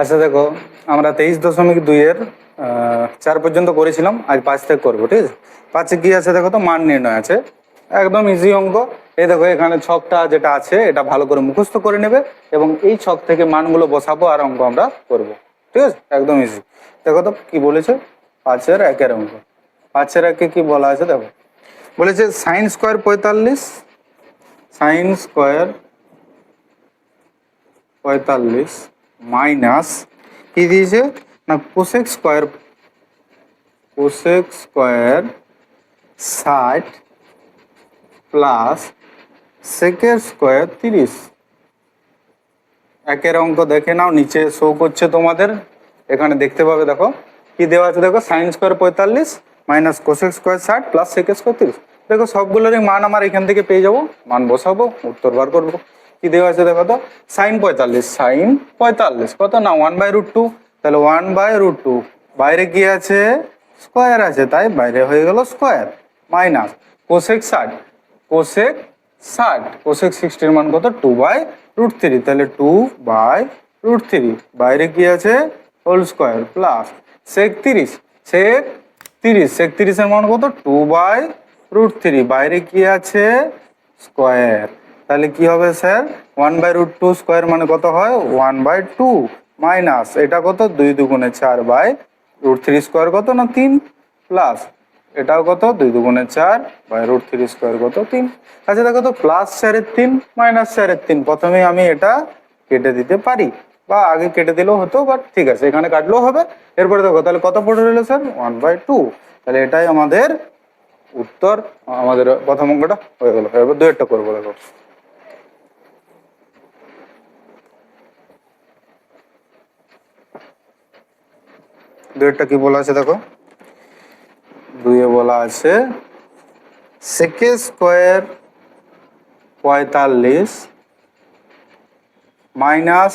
আচ্ছা দেখো, আমরা তেইশ দশমিক দুইয়ের চার পর্যন্ত করেছিলাম, আজ পাঁচ থেকে করব, ঠিক আছে? পাঁচে কি আছে দেখো তো? মান নির্ণয় আছে। একদম ইজি অঙ্ক। এই দেখো, এখানে ছকটা যেটা আছে, এটা ভালো করে মুখস্থ করে নেবে এবং এই ছক থেকে মানগুলো বসাবো আর অঙ্ক আমরা করব, ঠিক আছে? একদম ইজি দেখো তো, কি বলেছে? পাঁচের একের অঙ্ক। পাঁচের একে কি বলা আছে, দেখো? বলেছে সাইন স্কোয়ার পঁয়তাল্লিশ সাইন স্কোয়ার পঁয়তাল্লিশ মাইনাস কি দিয়েছে? না কোসেক স্কোয়ার কোসেক স্কোয়ার ষাট প্লাস সেকের স্কোয়ার তিরিশ। একের অঙ্ক দেখে নাও, নিচে শো করছে তোমাদের। এখানে দেখতে পাবে, দেখো। কি দেওয়া আছে, দেখো? সাইন স্কোয়ার পঁয়তাল্লিশ মাইনাস কোসেক স্কোয়ার ষাট প্লাস সেকের স্কোয়ার তিরিশ। দেখো, সবগুলোরই মান আমার এখান থেকে পেয়ে যাব। মান বসাবো, উত্তর বার করব। কি দেওয়া আছে দেখো তো? সাইন পঁয়তাল্লিশ সাইন পঁয়তাল্লিশ। কত না? ওয়ান বাই রুট টু তাহলে ওয়ান বাই রুট টু বাইরে কি আছে? স্কোয়ার আছে। তাই বাইরে হয়ে গেল স্কোয়ার মাইনাস কোসেক ষাট। কোসেক ষাট। কোসেক সিক্সটির মান কত? টু বাই রুট থ্রি তাহলে টু বাই রুট থ্রি বাইরে কি আছে? হোল স্কোয়ার প্লাস সেক তিরিশ। সেক তিরিশ। সেক তিরিশের মান কত? টু বাই রুট থ্রি বাইরে কি আছে? স্কোয়ার তাহলে কি হবে sir? One by root two square মানে কত হয়? ওয়ান বাই টু মাইনাস এটা কত? দুই দুগুণে চার বাই রুট থ্রি স্কোয়ার কত না তিন? প্লাস এটাও কত? দুই দুগুণে চার বাই রুট থ্রি স্কোয়ার কত? তিন। আচ্ছা দেখো তো প্লাস চারের তিন মাইনাস চারের তিন। প্রথমে আমি এটা কেটে দিতে পারি। বা আগে কেটে দিলেও হতো বাট ঠিক আছে, এখানে কাটলেও হবে। এরপরে দেখো, তাহলে কত পড়ে রইল স্যার? ওয়ান বাই টু তাহলে এটাই আমাদের উত্তর, আমাদের প্রথম অঙ্কটা হয়ে গেল। এবার দুয়েরটা করব, দেখো। দুয়েরটা কি বলা আছে দেখো? দুইয়ে বলা আছে, সেকে স্কোয়ার পঁয়তাল্লিশ মাইনাস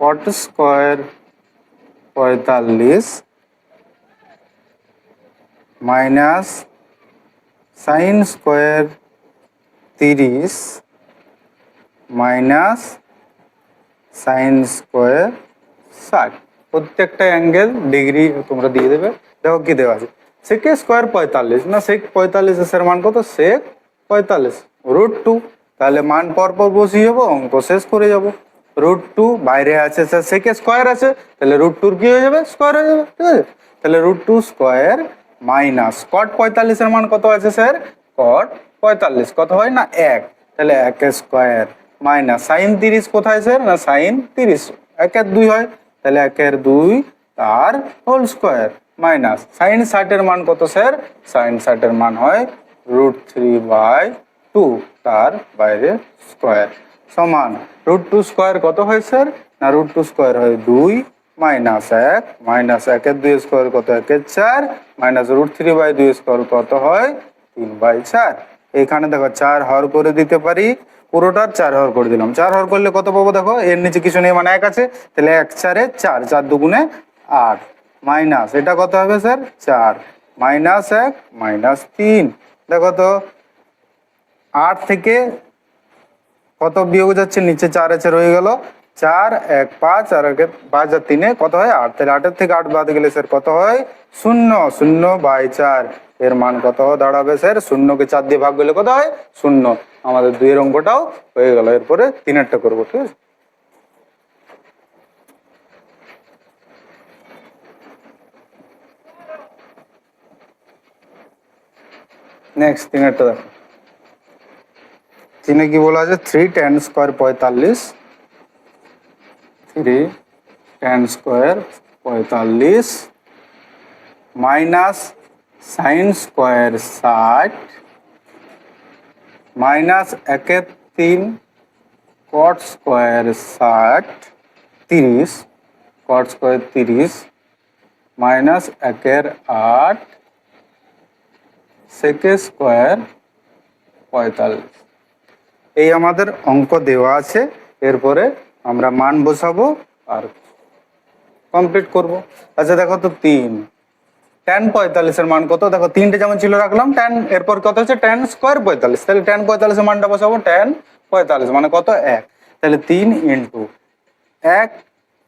কট স্কোয়ার পঁয়তাল্লিশ মাইনাস সাইন স্কোয়ার তিরিশ মাইনাস সাইন স্কোয়ার ষাট। প্রত্যেকটা অ্যাঙ্গেল ডিগ্রি তোমরা দিয়ে দেবে। দেখো কি দেওয়া আছে? সেকে স্কোয়ার পঁয়তাল্লিশ। না সেক পঁয়তাল্লিশ এর মান কত? সেক পঁয়তাল্লিশ। রুট টু তাহলে মান পরপর বসিয়ে যাব অঙ্ক শেষ করে যাব। রুট টু বাইরে আছে স্যার সেকে স্কোয়ার আছে। তাহলে রুট টুর কি হয়ে যাবে? স্কোয়ার হয়ে যাবে, ঠিক আছে? তাহলে root two square minus cot পঁয়তাল্লিশের মান কত আছে স্যার কট পঁয়তাল্লিশ। কত হয়? না, এক। তাহলে এক স্কোয়ার মাইনাস সাইন তিরিশ কোথায় স্যার না সাইন তিরিশ। একের দুই হয়? তাহলে একের দুই তার হোল স্কোয়ার মাইনাস সাইন ষাটের মান কত স্যার? সাইন ষাটের মান হয় রুট থ্রি বাই টু তার বাইরে স্কোয়ার। সমান রুট টু স্কোয়ার কত হয় স্যার? না, রুট টু স্কোয়ার হয় দুই মাইনাস এক, মাইনাস একের দুই স্কোয়ার কত? একের চার, মাইনাস রুট থ্রি বাই দুই স্কোয়ার কত হয়? তিন বাই চার। এখানে দেখো চার হর করে দিতে পারি। পুরোটার চার হর করে দিলাম। চার হর করলে কত পাবো দেখো? এর নিচে কিছু নেই মানে এক আছে। তাহলে এক, চারে চার চার দুগুণে আট। মাইনাস, এটা কত হবে স্যার? চার। মাইনাস এক, মাইনাস তিন। দেখো তো, আট থেকে কত বিয়োগ যাচ্ছে? নিচে চার আছে, রয়ে গেল। চার, এক, পাঁচ, আর একে পাঁচ আর তিনে কত হয়? আট। তাহলে আটের থেকে আট বাদ গেলে স্যার কত হয়? শূন্য। শূন্য বাই চার। এর মান কত? দাঁড়াবে স্যার, শূন্যকে চার দিয়ে ভাগ গেলে কত হয়? শূন্য। আমাদের দুইয়ের অঙ্কটাও হয়ে গেল। এরপরে তিনেরটা করব, ঠিক আছে? নেক্সট তিনেরটা দেখো। তিনে কি বলা আছে? থ্রি টেন স্কোয়ার পঁয়তাল্লিশ। থ্রি টেন স্কোয়ার পঁয়তাল্লিশ। মাইনাস সাইন স্কোয়ার ষাট। মাইনাস একের তিন কট স্কোয়ার ষাট, তিরিশ কট স্কোয়ার তিরিশ, মাইনাস একের আট সেকে স্কোয়ার পঁয়তাল্লিশ। এই আমাদের অঙ্ক দেওয়া আছে, এরপরে আমরা মান বসাবো আর কমপ্লিট করব। আচ্ছা দেখো তো তিন। টেন পঁয়তাল্লিশের মান কত? দেখো, তিনটে যেমন ছিল, রাখলাম টেন এরপর কত হচ্ছে? টেন স্কোয়ার পঁয়তাল্লিশ। তাহলে টেন পঁয়তাল্লিশের মানটা বসাবো টেন পঁয়তাল্লিশ মানে কত? এক। তাহলে তিন ইন্টু এক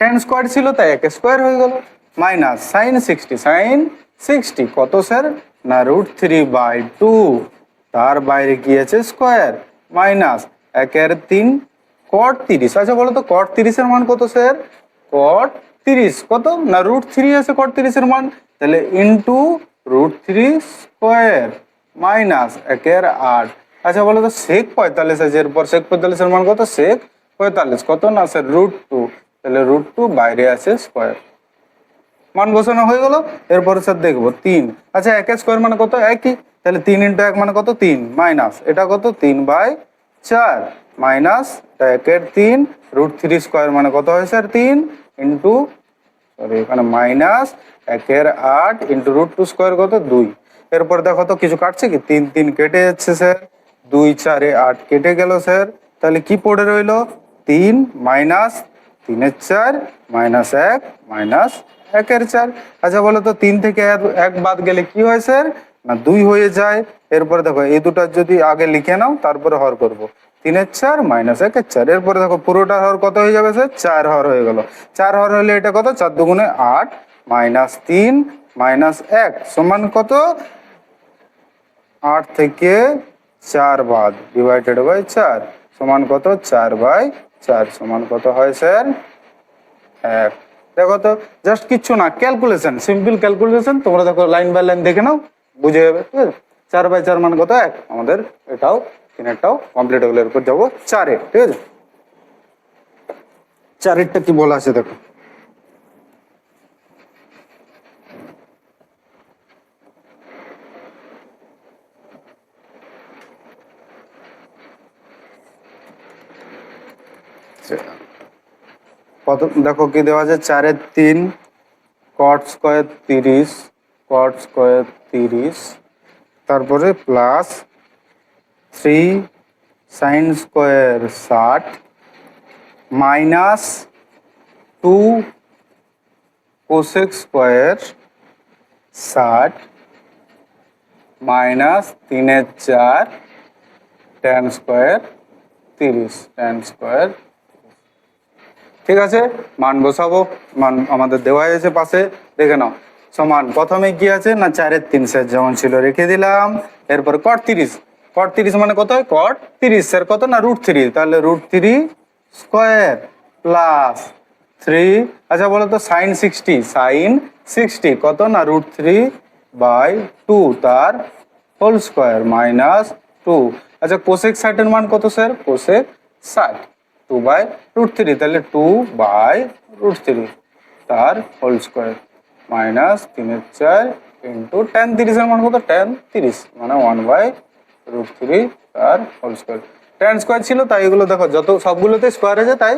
টেন স্কোয়ার ছিল, তাই এক স্কোয়ার হয়ে গেল। Minus sine sixty sine sixty কত স্যার না রুট থ্রি বাই টু তার বাইরে কি আছে? স্কোয়ার মাইনাস একের তিন কট তিরিশ। আচ্ছা বলো তো কট তিরিশের মান কত স্যার কট তিরিশ। কত? না রুট থ্রি আছে কট তিরিশের মান? তাহলে into root three square minus একের আট। আচ্ছা বলো তো সেক পঁয়তাল্লিশ আছে, এরপর সেক পঁয়তাল্লিশের মান কত? সেক পঁয়তাল্লিশ, কত না স্যার রুট টু তাহলে রুট টু বাইরে আছে স্কোয়ার মান বসানো হয়ে গেল, এরপরে স্যার দেখব, তিন। আচ্ছা একের স্কোয়ার মানে কত? একই। তাহলে তিন ইন্টু এক মানে কত? তিন। মাইনাস এটা কত? তিন বাই চার। মাইনাস একের তিন। রুট থ্রি স্কোয়ার মানে কত হয় স্যার তিন। ইন্টু সরি এখানে মাইনাস একের আট ইন্টু রুট টু স্কোয়ার কত? দুই। এরপর দেখো তো কিছু কাটছে কি? তিন তিন কেটে যাচ্ছে স্যার দুই, চারে আট কেটে গেল স্যার তাহলে কি পড়ে রইল? তিন মাইনাস তিনের চার মাইনাস এক মাইনাস একের চার। আচ্ছা বলো তো, তিন থেকে এক- বাদ গেলে কি হয় স্যার না, দুই হয়ে যায়। এরপরে দেখো, এই দুটা যদি আগে লিখে নাও, তারপরে হর করব। তিনের চার, মাইনাস একের চার। এরপরে দেখো পুরোটার হর কত হয়ে যাবে স্যার? চার হর হয়ে গেল। চার হর হলে এটা কত? চার দুগুণে আট, মাইনাস তিন, মাইনাস এক। সমান কত? আট থেকে চার বাদ। ডিভাইডেড বাই চার। সমান কত? চার বাই চার। সমান কত হয় স্যার? এক। দেখো তো জাস্ট কিচ্ছু না। ক্যালকুলেশন সিম্পল ক্যালকুলেশন তোমরা দেখো লাইন বাই লাইন দেখে নাও, বুঝে যাবে। ঠিক আছে? চার বাই চার মান কত? এক। আমাদের এটাও তিনেরটাও কমপ্লিট হয়ে এরপর যাব চারে ঠিক আছে? চারেরটা কি বলা আছে দেখো। কত, দেখো কি দেওয়া আছে? চারের তিন কট স্কোয়ার তিরিশ কট স্কোয়ার তিরিশ, তারপরে প্লাস থ্রি সাইন স্কোয়ার ষাট মাইনাস টু কোসেক স্কোয়ার ষাট মাইনাস তিনের চার টেন স্কোয়ার তিরিশ টেন স্কোয়ার ঠিক আছে? মান বসাবো। মান আমাদের দেওয়া আছে পাশে। দেখে নাও। সমান প্রথমে কি আছে? না চারের তিন স্যার যেমন ছিল রেখে দিলাম। এরপর কট তিরিশ কট তিরিশ মানে কত হয়? কট তিরিশ। স্যার কত না রুট থ্রি তাহলে root three square plus three আচ্ছা বলো তো সাইন সিক্সটি সাইন সিক্সটি কত না রুট থ্রি বাই টু তার হোল স্কোয়ার মাইনাস টু আচ্ছা কোসেক ষাটের মান কত স্যার কোসেক ষাট। টু বাই রুট থ্রি তাহলে টু বাই রুট থ্রি তার হোল স্কোয়ার মাইনাস তিনের চার ইন্টু টেন তিরিশের মান কত? টেন তিরিশ মানে ওয়ান বাই রুট থ্রি তার হোল স্কোয়ার টেন স্কোয়ার ছিল, তাই এগুলো দেখো, যত সবগুলোতে স্কোয়ার আছে, তাই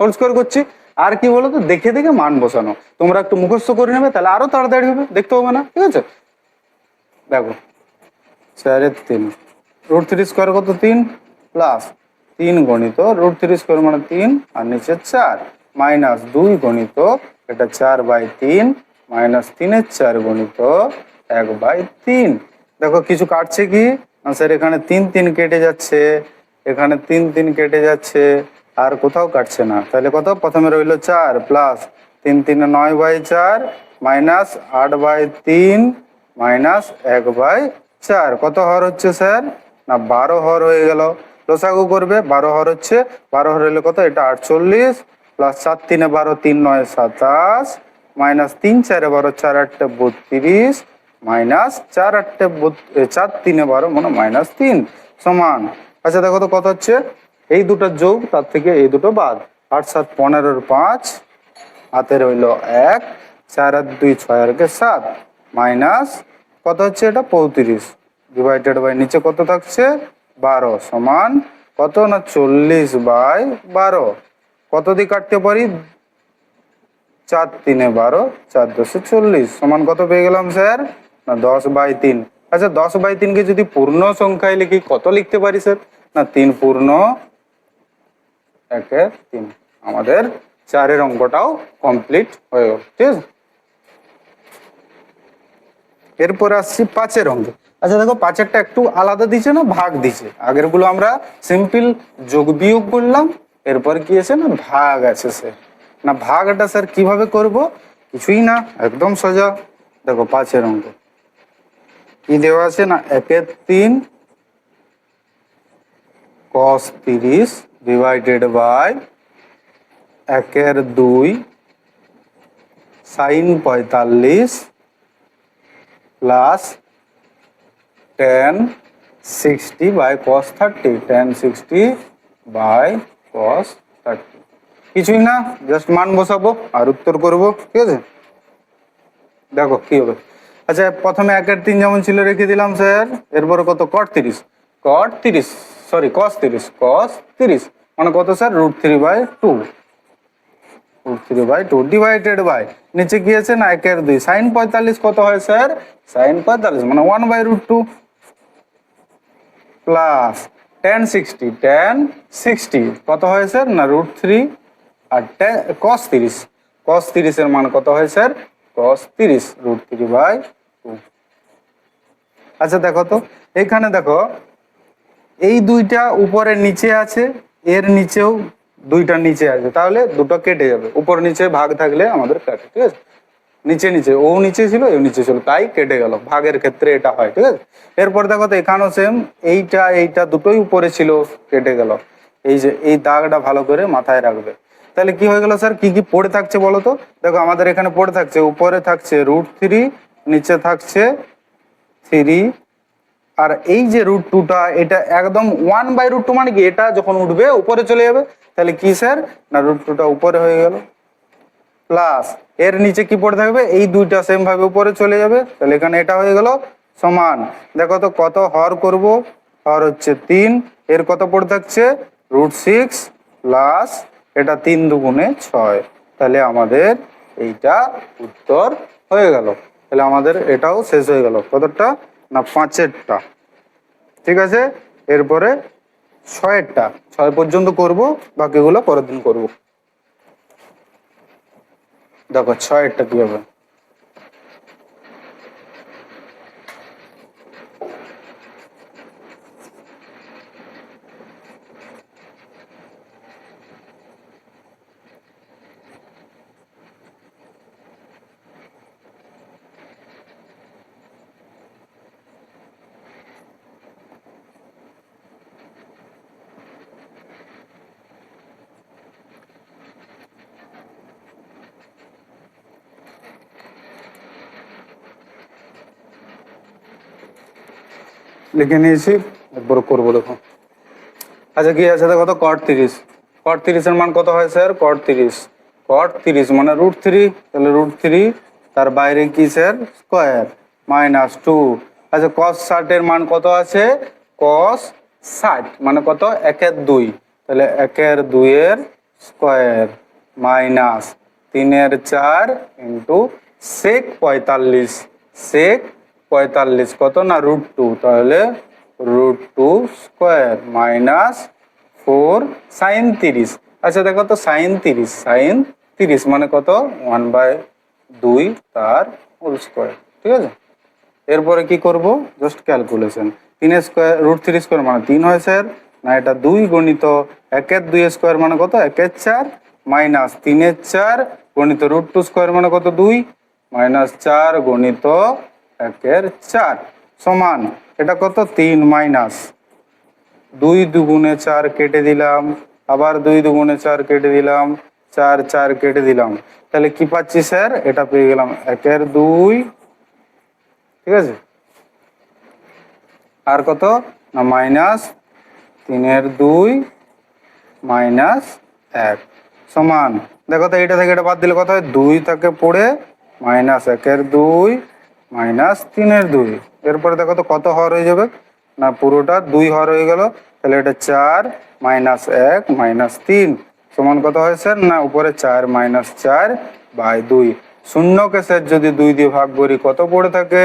হোল স্কোয়ার করছি। আর কি বলো তো দেখে দেখে মান বসানো। তোমরা একটু মুখস্থ করে নেবে, তাহলে আরও তাড়াতাড়ি হবে, দেখতে হবে না, ঠিক আছে? দেখো চারের তিন। রুট থ্রি স্কোয়ার কত? তিন প্লাস তিন গণিত রুট থ্রি স্কোয়ার মানে তিন, আর নিচে চার। মাইনাস দুই গণিত, এটা চার বাই তিন মাইনাস তিনের চার গণিত, এক বাই তিন। দেখো, কিছু কাটছে কি? স্যার, এখানে তিন তিন কেটে যাচ্ছে, এখানে তিন তিন কেটে যাচ্ছে, আর কোথাও কাটছে না। তাহলে কত? প্রথমে রইল চার প্লাস তিন তিনে নয় বাই চার মাইনাস আট বাই তিন মাইনাস এক বাই চার। কত হর হচ্ছে স্যার? না, বারো হর হয়ে গেল। লসাগু করবে, বারো হর হচ্ছে, বারো হর হলে কত? এটা আটচল্লিশ প্লাস চার তিনে বারো, তিন নয় সাতাশ মাইনাস তিন চারে বারো, চার আটটা বত্রিশ মাইনাস চার আটটা চার তিনে বারো মানে মাইনাস তিন সমান। আচ্ছা দেখো তো কত হচ্ছে? এই দুটো যোগ, তার থেকে এই দুটো বাদ। আট সাত পনেরোর পাঁচ হাতে রইল এক, চার আর দুই ছয় আর কে সাত। মাইনাস কত হচ্ছে এটা? পঁয়ত্রিশ। ডিভাইডেড বাই নিচে কত থাকছে? বারো সমান কত না? চল্লিশ বাই বারো। কত দিয়ে কাটতে পারি? চার তিনে বারো, চার দশে চল্লিশ। সমান কত পেয়ে গেলাম, স্যার? না, দশ বাই তিন। আচ্ছা দশ বাই তিনকে যদি পূর্ণ সংখ্যায় লিখি, কত লিখতে পারি, স্যার? না, তিন পূর্ণ, একে তিন। আমাদের চারের অঙ্কটাও কমপ্লিট হয়ে গেল, ঠিক আছে? এরপরে আসছি পাঁচের অঙ্কে। আচ্ছা দেখো, পাঁচেরটা একটু আলাদা দিছে না, ভাগ দিছে আগেরগুলো আমরা সিম্পল যোগ বিয়োগ করলাম, এরপর কি আছে না, ভাগ আছে সে না, ভাগটা, স্যার, কীভাবে করব? কিছুই না, একদম সোজা। দেখো, পাঁচের অঙ্ক। কি দেওয়া আছে না? একের তিন কস তিরিশ ডিভাইডেড বাই একের দুই সাইন পঁয়তাল্লিশ plus tan sixty by cos thirty tan sixty by cos thirty কিছুই না জাস্ট মান বসাবো আর উত্তর করব, ঠিক আছে? দেখো, কি হবে? আচ্ছা প্রথমে একের তিন যেমন ছিল রেখে দিলাম, স্যার। এরপরে কত? কট তিরিশ। কট তিরিশ সরি কস তিরিশ কস তিরিশ। মানে কত, sir? Root three by two root three by two divided by নিচে কি আছে না? একের দুই। সাইন পঁয়তাল্লিশ কত হয়, স্যার? সাইন পঁয়তাল্লিশ মানে one by root two plus tan sixty tan sixty কত হয়, স্যার? না রুট থ্রি আর কস তিরিশ। কস তিরিশের মান কত হয়, স্যার? কস তিরিশ রুট থ্রি বাই আচ্ছা দেখো তো। এখানে দেখো, এই দুইটা উপরের নিচে আছে, এর নিচেও দুইটা নিচে আছে। তাহলে দুটো কেটে যাবে। উপর নিচে ভাগ থাকলে আমাদের কাটে, ঠিক আছে? নিচে নিচে, ও নিচে ছিল, এও নিচে ছিল, তাই কেটে গেল। ভাগের ক্ষেত্রে এটা হয়, ঠিক আছে? এরপর দেখো তো, এখানেও সেম এইটা এইটা দুটোই উপরে ছিল, কেটে গেল। এই যে, এই দাগটা ভালো করে মাথায় রাখবে। তাহলে কি হয়ে গেল স্যার কি কি পড়ে থাকছে বলো তো? দেখো, আমাদের এখানে পড়ে থাকছে, উপরে থাকছে রুট থ্রি নিচে থাকছে থ্রি। আর এই যে রুট টুটা এটা একদম ওয়ান বাই রুট টু মানে কি? এটা যখন উঠবে, উপরে চলে যাবে। তাহলে কি স্যার না রুট টুটা উপরে হয়ে গেল। প্লাস এর নিচে কি পড়ে থাকবে? এই দুইটা সেম ভাবে উপরে চলে যাবে। তাহলে এখানে এটা হয়ে গেল সমান। দেখো তো কত হর করব? হর হচ্ছে তিন। এর কত পড়ে থাকছে? রুট সিক্স প্লাস এটা তিন দুগুণে ছয়। তাহলে আমাদের এইটা উত্তর হয়ে গেল। তাহলে আমাদের এটাও শেষ হয়ে গেল। কতটা? না, পাঁচেরটা। ঠিক আছে? এরপরে ছয়েরটা। ছয় পর্যন্ত করব, বাকিগুলো পরের দিন করব। দেখো, ছয়েরটা কী হবে লিখে নিয়েছি, এরপর করব দেখো। আচ্ছা কি আছে দেখো তো? কট তিরিশ। কট তিরিশের মান কত হয় স্যার কট তিরিশ। কট তিরিশ মানে রুট থ্রি তাহলে রুট থ্রি তার বাইরে কি স্যার স্কোয়ার মাইনাস টু আচ্ছা কস ষাটের মান কত আছে? কস ষাট। মানে কত? একের দুই। তাহলে একের দুইয়ের স্কোয়ার মাইনাস তিনের চার ইন্টু সেক পঁয়তাল্লিশ। সেক পঁয়তাল্লিশ, কত না রুট টু তাহলে root two square minus four sine তিরিশ। আচ্ছা দেখো তো সাইন তিরিশ সাইন তিরিশ মানে কত? ওয়ান বাই দুই তার হোল স্কোয়ার ঠিক আছে? এরপরে কি করব? জাস্ট ক্যালকুলেশন তিনের স্কোয়ার রুট থ্রি স্কোয়ার মানে তিন হয় স্যার না, এটা দুই গণিত একের দুই স্কোয়ার মানে কত? একের চার মাইনাস তিনের চার, গণিত রুট টু স্কোয়ার মানে কত? দুই মাইনাস চার গণিত একের চার সমান, এটা কত? তিন মাইনাস দুই দুগুণে চার কেটে দিলাম, আবার দুই দুগুণে চার কেটে দিলাম, চার চার কেটে দিলাম। তাহলে কি পাচ্ছি স্যার? এটা পেয়ে গেলাম একের দুই, ঠিক আছে? আর কত? না, মাইনাস তিনের দুই মাইনাস এক সমান। দেখো তো এটা থেকে এটা বাদ দিলে কত হয়? দুই থেকে পড়ে মাইনাস একের দুই মাইনাস তিনের দুই। এরপরে দেখো তো কত হর হয়ে যাবে? না, পুরোটা দুই হর হয়ে গেল। তাহলে এটা চার মাইনাস এক মাইনাস তিন। সমান কত হয় স্যার না, উপরে চার মাইনাস চার বাই দুই। শূন্যকে স্যার যদি দুই দিয়ে ভাগ করি, কত পড়ে থাকে?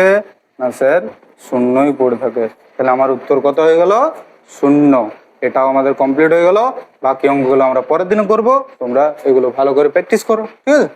না, স্যার, শূন্যই পড়ে থাকে। তাহলে আমার উত্তর কত হয়ে গেল? শূন্য। এটাও আমাদের কমপ্লিট হয়ে গেল। বাকি অঙ্কগুলো আমরা পরের দিনে করব। তোমরা এগুলো ভালো করে প্র্যাকটিস করো। ঠিক আছে?